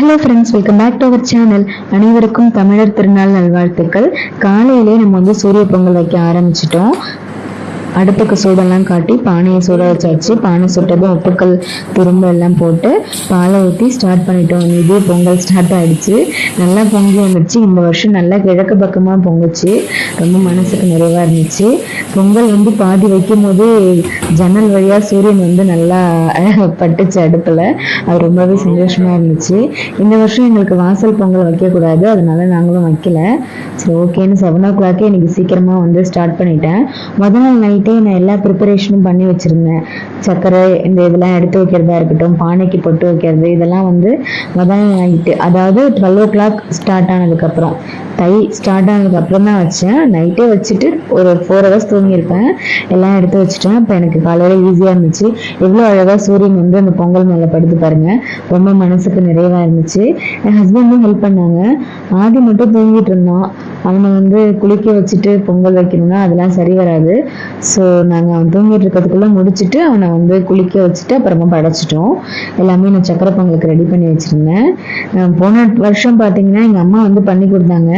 Hello friends welcome back to our channel அனைவருக்கும் தமிழர் திருநாள் நல்வாழ்த்துக்கள். காலையிலே நம்ம வந்து சூரிய பொங்கல் வைக்க ஆரம்பிச்சிட்டோம். அடுப்புக்கு சூடெல்லாம் காட்டி பானையை சூட வச்சாச்சு. பானை சுட்டதும் உப்புக்கள் திரும்ப எல்லாம் போட்டு பாலை ஊற்றி ஸ்டார்ட் பண்ணிட்டோம். இது பொங்கல் ஸ்டார்ட் ஆயிடுச்சு. நல்லா பொங்கி வந்துச்சு இந்த வருஷம் நல்லா கிழக்கு பக்கமாக பொங்குச்சு. ரொம்ப மனசுக்கு நிறைவாக இருந்துச்சு. பொங்கல் வந்து பாதி வைக்கும் போது ஜன்னல் வழியாக சூரியன் வந்து நல்லா பட்டுச்சு அடுப்பில். அது ரொம்பவே சந்தோஷமாக இருந்துச்சு. இந்த வருஷம் எங்களுக்கு வாசல் பொங்கல் வைக்கக்கூடாது. அதனால நாங்களும் வைக்கல. சரி ஓகேன்னு செவன் ஓ கிளாக்கே எனக்கு சீக்கிரமாக வந்து ஸ்டார்ட் பண்ணிட்டேன். முதல் நாள் நைட்டே நான் எல்லா ப்ரிப்பரேஷனும் பண்ணி வச்சுருந்தேன். சர்க்கரை இந்த இதெல்லாம் எடுத்து வைக்கிறதா இருக்கட்டும் பானைக்கு பொட்டு வைக்கிறது இதெல்லாம் வந்து முதல் நைட்டு அதாவது டுவெல் ஓ கிளாக் ஸ்டார்ட் ஆனதுக்கப்புறம் தை ஸ்டார்ட் ஆனதுக்கப்புறம் தான் வச்சேன். நைட்டே வச்சுட்டு ஒரு ஃபோர் ஹவர்ஸ் தூங்கியிருப்பேன். எல்லாம் எடுத்து வச்சுட்டேன். அப்போ எனக்கு காலையில் ஈஸியாக இருந்துச்சு. எவ்வளோ அழகாக சூரியன் வந்து அந்த பொங்கல் மேலே படுத்து பாருங்க. ரொம்ப மனசுக்கு நிறைவாக இருந்துச்சு. என் ஹஸ்பண்டும் ஹெல்ப் பண்ணாங்க. ஆதி மட்டும் தூங்கிட்டு இருந்தான். அவனை வந்து குளிக்க வச்சுட்டு பொங்கல் வைக்கணும்னா அதெல்லாம் சரி வராது. ஸோ நாங்கள் அவன் தூங்கிட்டு இருக்கிறதுக்குள்ளே முடிச்சுட்டு அவனை வந்து குளிக்க வச்சுட்டு அப்புறமா படைச்சிட்டோம். எல்லாமே நான் சக்கரை பொங்கலுக்கு ரெடி பண்ணி வச்சுருந்தேன். போன வருஷம் பார்த்தீங்கன்னா எங்கள் அம்மா வந்து பண்ணி கொடுத்தாங்க.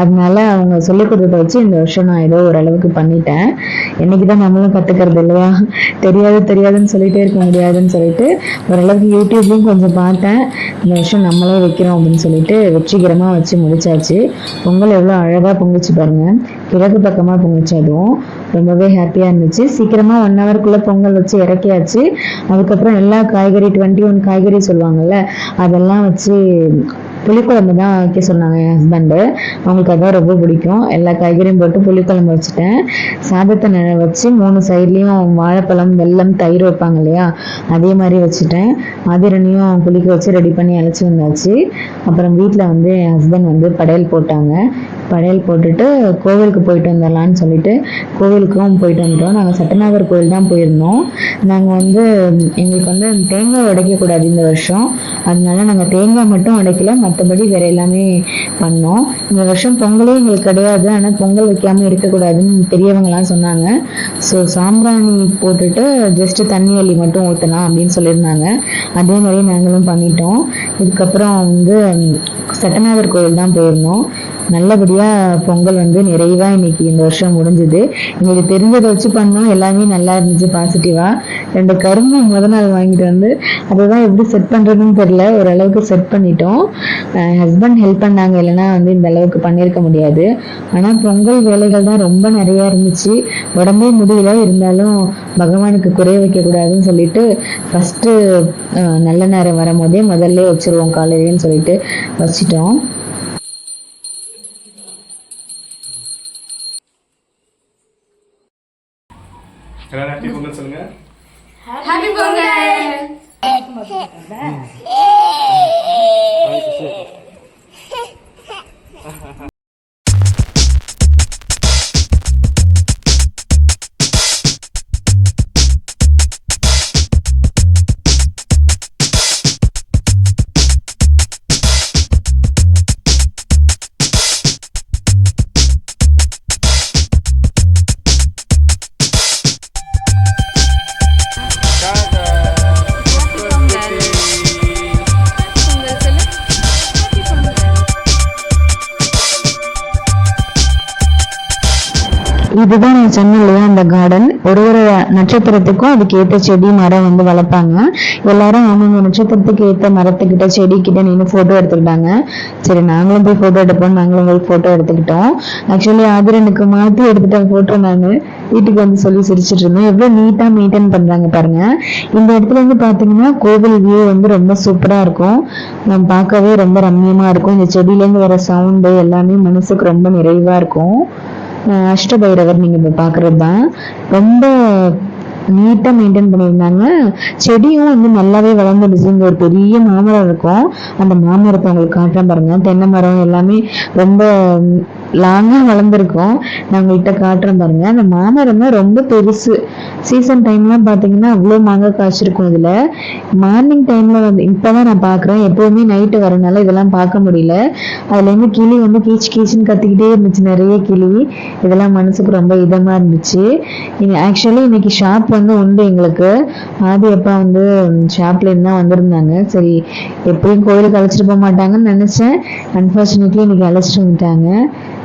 அதனால அவங்க சொல்லிக் கொடுத்ததை வச்சு இந்த வருஷம் நான் ஏதோ ஓரளவுக்கு பண்ணிட்டேன். என்னைக்கு தான் நம்மளும் கற்றுக்கிறது இல்லையா? தெரியாது தெரியாதுன்னு சொல்லிட்டே இருக்க முடியாதுன்னு சொல்லிட்டு ஓரளவுக்கு யூடியூப்லேயும் கொஞ்சம் பார்த்தேன். இந்த வருஷம் நம்மளே வைக்கிறோம் அப்படின்னு சொல்லிட்டு வெற்றிகரமாக வச்சு முடிச்சாச்சு. பொங்கல் எவ்வளோ அழகாக பொங்குச்சு பாருங்க. கிழக்கு பக்கமாக பொங்குச்சு அதுவும் ரொம்பவே ஹாப்பியாக இருந்துச்சு. சீக்கிரமாக ஒன் ஹவருக்குள்ளே பொங்கல் வச்சு இறக்கியாச்சு. அதுக்கப்புறம் எல்லா காய்கறி டுவெண்ட்டி ஒன் காய்கறி சொல்லுவாங்கல்ல அதெல்லாம் வச்சு புளிக்குழம்பு தான் வைக்க சொன்னாங்க என் ஹஸ்பண்டு அவங்களுக்கு அதான் ரொம்ப பிடிக்கும். எல்லா காய்கறியும் போட்டு புளிக்குழம்பு வச்சுட்டேன். சாதத்தை நெ- வச்சு மூணு சைட்லேயும் வாழைப்பழம் வெல்லம் தயிர் வைப்பாங்க இல்லையா அதே மாதிரி வச்சுட்டேன். ஆதிரனையும் குளிக்க வச்சு ரெடி பண்ணி அழைச்சி வந்தாச்சு. அப்புறம் வீட்டில் வந்து என் ஹஸ்பண்ட் வந்து படையல் போட்டாங்க. படையல் போட்டுட்டு கோவிலுக்கு போயிட்டு வந்துடலான்னு சொல்லிட்டு கோவிலுக்கும் போயிட்டு வந்துட்டோம். நாங்கள் சட்டநாதர் கோவில் தான் போயிருந்தோம். நாங்கள் வந்து எங்களுக்கு வந்து தேங்காய் உடைக்கக்கூடாது இந்த வருஷம். அதனால நாங்கள் தேங்காய் மட்டும் உடைக்கல மற்றபடி வேற எல்லாமே பண்ணோம். இந்த வருஷம் பொங்கலே எங்களுக்கு கிடையாது. ஆனால் பொங்கல் வைக்காம இருக்கக்கூடாதுன்னு பெரியவங்கலாம் சொன்னாங்க. ஸோ சாம்பிராணி போட்டுட்டு ஜஸ்ட் தண்ணி அள்ளி மட்டும் ஊற்றலாம் அப்படின்னு சொல்லியிருந்தாங்க. அதே மாதிரி நாங்களும் பண்ணிட்டோம். இதுக்கப்புறம் வந்து சட்டநாதர் கோவில் தான் போயிருந்தோம். நல்லபடியாக பொங்கல் வந்து நிறைவாக இன்னைக்கு இந்த வருஷம் முடிஞ்சுது. இன்னைக்கு தெரிஞ்சதை வச்சு பண்ணோம் எல்லாமே நல்லா இருந்துச்சு பாசிட்டிவாக ரெண்டு கரும்பு முத நாள் வாங்கிட்டு வந்து அதை தான் எப்படி செட் பண்ணுறதுன்னு தெரியல. ஓரளவுக்கு செட் பண்ணிட்டோம். ஹஸ்பண்ட் ஹெல்ப் பண்ணாங்க இல்லைன்னா வந்து இந்த அளவுக்கு பண்ணியிருக்க முடியாது. ஆனால் பொங்கல் வேலைகள் தான் ரொம்ப நிறையா இருந்துச்சு. உடம்பே முடியல இருந்தாலும் பகவானுக்கு குறைய வைக்கக்கூடாதுன்னு சொல்லிட்டு ஃபஸ்ட்டு நல்ல நேரம் வரும்போதே முதல்ல வச்சுருவோம் காலையிலேன்னு சொல்லிட்டு வச்சிட்டோம். எல்லாரும் ஹாப்பி பொங்கல் சொல்லுங்க. ஹாப்பி பொங்கல் இதுதான் நான் சொன்னேன் இல்லையா அந்த கார்டன் ஒரு ஒரு நட்சத்திரத்துக்கும் அதுக்கு ஏற்ற செடி மரம் வந்து வளர்ப்பாங்க. எல்லாரும் அவங்கவுங்க நட்சத்திரத்துக்கு ஏற்ற மரத்துக்கிட்ட செடி கிட்ட நின்று போட்டோ எடுத்துக்கிட்டாங்க. சரி நாங்களும் போய் போட்டோ எடுப்போம் நாங்களும் போய் போட்டோ எடுத்துக்கிட்டோம். ஆக்சுவலி ஆதிரனுக்கு மாத்தி எடுத்துட்ட போட்டோ நாங்கள் வீட்டுக்கு வந்து சொல்லி சிரிச்சிட்டு இருந்தோம் எவ்வளவு நீட்டா மெயின்டைன் பண்றாங்க பாருங்க. இந்த இடத்துல இருந்து பாத்தீங்கன்னா கோவில் வியூ வந்து ரொம்ப சூப்பரா இருக்கும். நம்ம பார்க்கவே ரொம்ப ரம்மியமாக இருக்கும். இந்த செடியில இருந்து வர சவுண்டு எல்லாமே மனசுக்கு ரொம்ப நிறைவா இருக்கும். அஷ்டபைரவர் நீங்க இப்ப பாக்குறது தான் ரொம்ப நீட்டா மெயின்டைன் பண்ணியிருந்தாங்க. செடியும் வந்து நல்லாவே வளர்ந்துடுச்சு. இங்க ஒரு பெரிய மாமரம் இருக்கும். அந்த மாமரத்தை உங்களுக்கு காட்டுறேன் பாருங்க. தென்னை மரம் எல்லாமே ரொம்ப லாங்காக வளர்ந்துருக்கோம். நான் உங்கள்கிட்ட காட்டுறேன் பாருங்க. அந்த மாமரம் தான் ரொம்ப பெருசு. சீசன் டைம்லாம் பார்த்தீங்கன்னா அவ்வளோ மாங்காய் காய்ச்சிருக்கும் இதில் மார்னிங் டைமில் வந்து இப்போ தான் நான் பார்க்குறேன் எப்போவுமே நைட்டு வரனால இதெல்லாம் பார்க்க முடியல. அதுலேருந்து கிளி வந்து கீச் கீச்சுன்னு கத்திக்கிட்டே இருந்துச்சு. நிறைய கிளி. இதெல்லாம் மனசுக்கு ரொம்ப இதமாக இருந்துச்சு. இது ஆக்சுவலி இன்னைக்கு ஷாப் வந்து உண்டு எங்களுக்கு. ஆதி அப்பா வந்து ஷாப்லேருந்து தான் வந்திருந்தாங்க. சரி எப்பயும் கோயிலுக்கு அழைச்சிட்டு போக மாட்டாங்கன்னு நினச்சேன். அன்ஃபார்ச்சுனேட்லி இன்னைக்கு அழைச்சிட்டு வந்துட்டாங்க.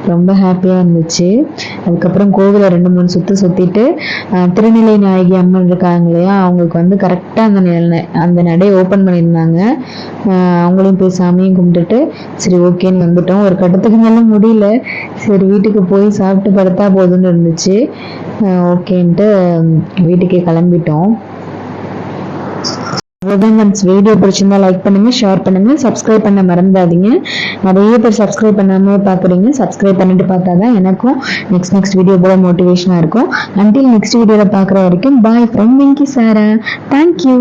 ரொம்ப ஹாப்பியாக இருந்துச்சு. அதுக்கப்புறம் கோவிலை ரெண்டு மூணு சுற்று சுற்றிட்டு திருநிலை நாயகி அம்மன் இருக்காங்க இல்லையா? அவங்களுக்கு வந்து கரெக்டாக அந்த நில- அந்த நடை ஓப்பன் பண்ணியிருந்தாங்க. அவங்களையும் போய் சாமியும் கும்பிட்டுட்டு சரி ஓகேன்னு வந்துட்டோம். ஒரு கட்டத்துக்கு மேலே முடியல. சரி வீட்டுக்கு போய் சாப்பிட்டு படுத்தா போதும்னு இருந்துச்சு. ஓகேன்ட்டு வீட்டுக்கே கிளம்பிட்டோம். அவ்வளோதான் ஃப்ரெண்ட்ஸ் வீடியோ பிடிச்சிருந்தா லைக் பண்ணுங்க ஷேர் பண்ணுங்க சப்ஸ்கிரைப் பண்ண மறந்துடாதீங்க. நிறைய பேர் சப்ஸ்கிரைப் பண்ணாம பார்க்குறீங்க சப்ஸ்கிரைப் பண்ணிட்டு பார்த்தா தான் எனக்கும் நெக்ஸ்ட் நெக்ஸ்ட் வீடியோ போல மோட்டிவேஷனாக இருக்கும். அன்டில் நெக்ஸ்ட் வீடியோவில் பார்க்குற வரைக்கும் பாய் ஃப்ரம் வெங்கி சாரா தேங்க்யூ